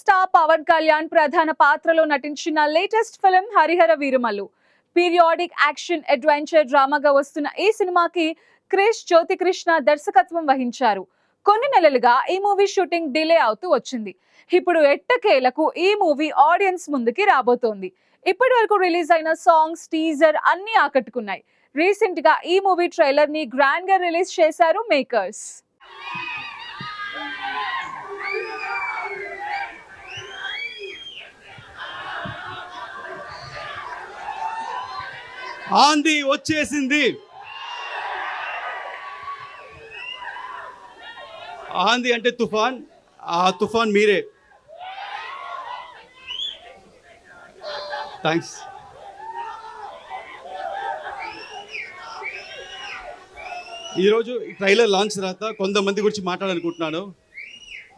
Star Pawan Kalyan ప్రధాన పాత్రలో నటించిన latest film Harihara Veeramallu. Periodic action adventure డ్రామాగా వస్తున్న ఈ సినిమాకి క్రిష్ జ్యోతికృష్ణ దర్శకత్వం వహించారు. కొన్ని నెలలుగా ఈ మూవీ షూటింగ్ డిలే అవుతూ వచ్చింది. ఇప్పుడు ఎట్టకేలకు ఈ మూవీ ఆడియన్స్ ముందుకి రాబోతోంది. ఇప్పటి వరకు రిలీజ్ అయిన సాంగ్స్ టీజర్ అన్ని ఆకట్టుకున్నాయి. రీసెంట్గా ఈ మూవీ ట్రైలర్ని గ్రాండ్గా రిలీజ్ చేశారు మేకర్స్. ఆంది వచ్చేసింది. ఆంది అంటే తుఫాన్ ఆ తుఫాన్ మీరే. థ్యాంక్స్ ఈరోజు ఈ ట్రైలర్ లాంచ్ తర్వాత కొంతమంది గురించి మాట్లాడాలనుకుంటున్నాను.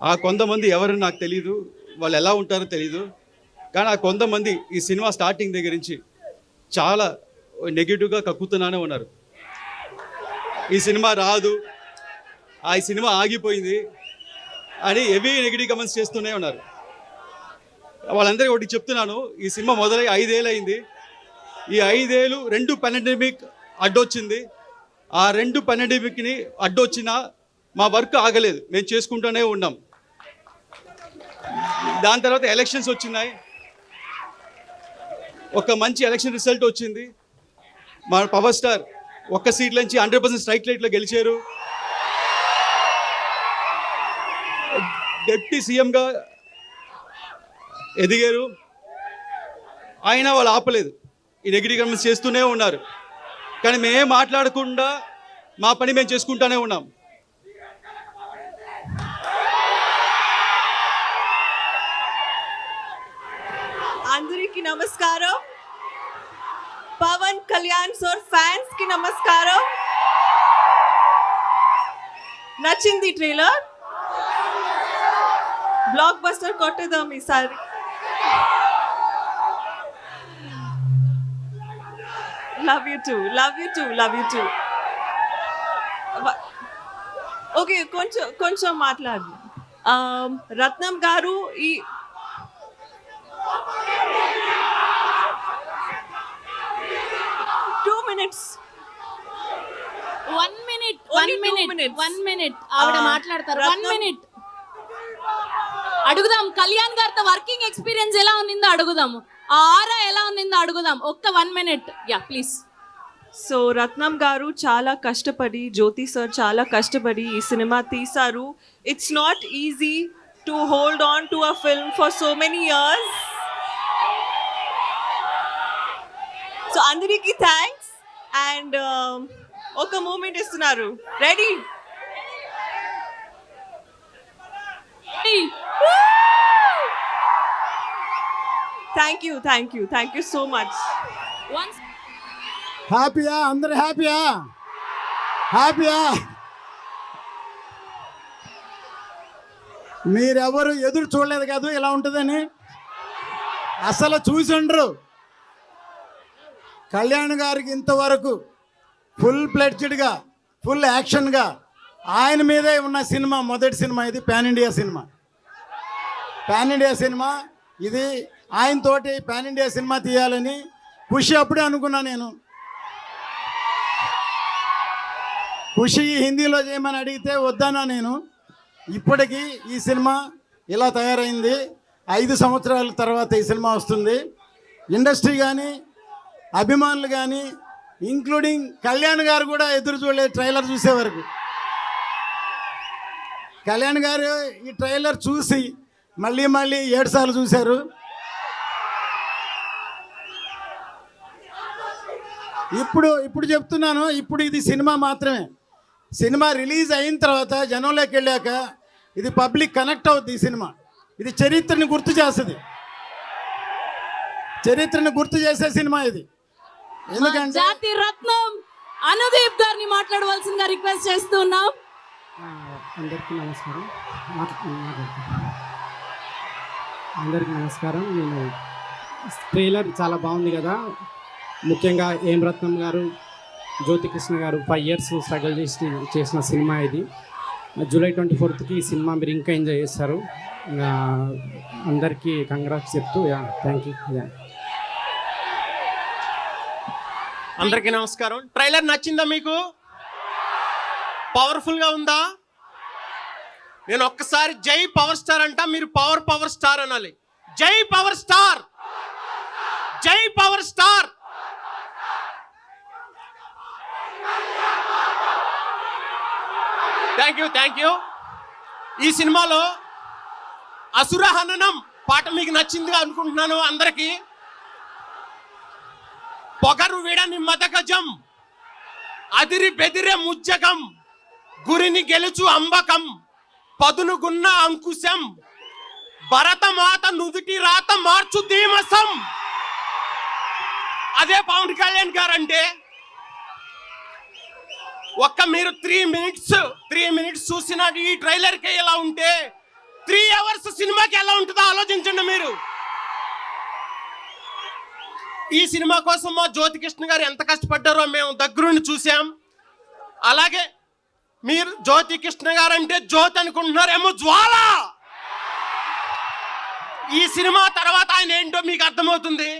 ఆ కొంతమంది ఎవరు నాకు తెలియదు వాళ్ళు ఎలా ఉంటారో తెలియదు కానీ ఆ కొంతమంది ఈ సినిమా స్టార్టింగ్ దగ్గర నుంచి చాలా నెగిటివ్గా కక్కుతున్నానే ఉన్నారు. ఈ సినిమా రాదు. ఆ సినిమా ఆగిపోయింది. అని హెవీ నెగిటివ్ కమెంట్స్ చేస్తూనే ఉన్నారు. వాళ్ళందరికీ ఒకటి చెప్తున్నాను. ఈ సినిమా మొదలై ఐదేళ్ళు అయింది ఈ ఐదేళ్ళు రెండు పెనడమిక్ అడ్డొచ్చింది. ఆ రెండు పెనడమిక్ని అడ్డొచ్చినా మా వర్క్ ఆగలేదు. మేము చేసుకుంటూనే ఉన్నాం. దాని తర్వాత ఎలక్షన్స్ వచ్చినాయి. ఒక మంచి ఎలక్షన్ రిజల్ట్ వచ్చింది. మా పవర్ స్టార్ ఒక్క సీట్ నుంచి హండ్రెడ్ పర్సెంట్ స్ట్రైక్ రేట్లో గెలిచారు. డిప్యూటీ సీఎంగా ఎదిగారు. అయినా వాళ్ళు ఆపలేదు. ఈ నెగిటివ్ కమెంట్స్ చేస్తూనే ఉన్నారు. కానీ మేము మాట్లాడకుండా మా పని మేము చేసుకుంటూనే ఉన్నాం. అందరికీ నమస్కారం. పవన్ కళ్యాణ్ సార్ ఫ్యాన్స్కి నమస్కారం నచ్చింది ట్రైలర్ బ్లాక్ బస్టర్ కొట్టేదాం ఈసారి love you too love you too love you too okay కొంచెం కొంచెం మాట్లాడు Um, రత్నం గారు ఈ two minutes one minute Only one minute. One minute ఆవిడ మాట్లాడతారు. వన్ మినిట్ అడుగుదాం. కళ్యాణ్ గారితో వర్కింగ్ ఎక్స్పీరియన్స్ ఎలా ఉండిందో అడుగుదాం ఆ ఆరా ఎలా ఉండిందో అడుగుదాం. ఒక్క one minute yeah please so Ratnam గారు చాలా కష్టపడి జ్యోతి సార్ చాలా కష్టపడి ఈ సినిమా తీశారు. It's not easy to hold on to a film for so many years so అందరికీ థ్యాంక్స్ అండ్ ఒక మూమెంట్ ఇస్తున్నారు. Ready thank you thank you thank you so much once హ్యాపీయా అందరు హ్యాపీయా హ్యాపీయా మీరెవరు ఎదురు చూడలేదు కాదు ఇలా ఉంటుందని? అసలు చూసిండ్రు. కళ్యాణ్ గారికి ఇంతవరకు ఫుల్ ప్లెడ్జ్డ్గా ఫుల్ యాక్షన్గా ఆయన మీదే ఉన్న సినిమా మొదటి సినిమా ఇది pan India cinema. Pan India cinema ఇది ఆయనతోటి పాన్ ఇండియా సినిమా తీయాలని ఖుషి అప్పుడే అనుకున్నా నేను. ఖుషి హిందీలో చేయమని అడిగితే వద్దానా నేను. ఇప్పటికీ ఈ సినిమా ఇలా తయారైంది. ఐదు సంవత్సరాల తర్వాత ఈ సినిమా వస్తుంది. ఇండస్ట్రీ కానీ అభిమానులు కానీ ఇంక్లూడింగ్ కళ్యాణ్ గారు కూడా ఎదురు చూడలేదు ట్రైలర్ చూసే వరకు. కళ్యాణ్ గారు ఈ ట్రైలర్ చూసి మళ్ళీ మళ్ళీ ఏడు సార్లు చూశారు. ఇప్పుడు ఇప్పుడు చెప్తున్నాను ఇప్పుడు ఇది సినిమా మాత్రమే. సినిమా రిలీజ్ అయిన తర్వాత జనంలోకి వెళ్ళాక ఇది పబ్లిక్ కనెక్ట్ అవుద్ది ఈ సినిమా. ఇది చరిత్రని గుర్తు చేస్తుంది. చరిత్రని గుర్తు చేసే సినిమా ఇది. ఎందుకంటే జాతి రత్నం అనుదీప్ గారిని మాట్లాడవలసిందిగా రిక్వెస్ట్ చేస్తున్నాం. అందరికీ నమస్కారం. అందరికీ నమస్కారం. నేను ట్రైలర్ చాలా బాగుంది కదా. ముఖ్యంగా ఏం రత్నం గారు జ్యోతికృష్ణ గారు ఫైవ్ ఇయర్స్ స్ట్రగుల్ చేసి చేసిన సినిమా ఇది. జూలై ట్వంటీ ఫోర్త్కి ఈ సినిమా మీరు ఇంకా ఎంజాయ్ చేస్తారు. అందరికీ కంగ్రాట్స్ చెప్తూ యా థ్యాంక్ యూ. యా. అందరికీ నమస్కారం. ట్రైలర్ నచ్చిందా మీకు? పవర్ఫుల్గా ఉందా? నేను ఒక్కసారి జై పవర్ స్టార్ అంట మీరు పవర్ పవర్ స్టార్ అనాలి. జై పవర్ స్టార్! జై power star! Thank you thank you ఈ సినిమాలో అసుర హననం పాట మీకు నచ్చింది అనుకుంటున్నాను అందరికీ. పొగరు విడని మదగజం. అదిరి బెదిరే ముజ్జగం. గురిని గెలుచు అంబకం. పదునుగున్న అంకుశం. భరతమాత నుదుటి రాత మార్చు ధీమసం. అదే పవన్ కళ్యాణ్ గారు అంటే ఒక్క మీరు త్రీ మినిట్స్ త్రీ మినిట్స్ చూసిన ఈ ట్రైలర్కి ఎలా ఉంటే త్రీ అవర్స్ సినిమాకి ఎలా ఉంటుందో ఆలోచించండి మీరు. ఈ సినిమా కోసం మా జ్యోతికృష్ణ గారు ఎంత కష్టపడ్డారో మేము దగ్గరుండి చూసాం అలాగే మీరు జ్యోతికృష్ణ గారు అంటే జ్యోతి అనుకుంటున్నారేమో జ్వాల! ఈ సినిమా తర్వాత ఆయన ఏంటో మీకు అర్థమవుతుంది.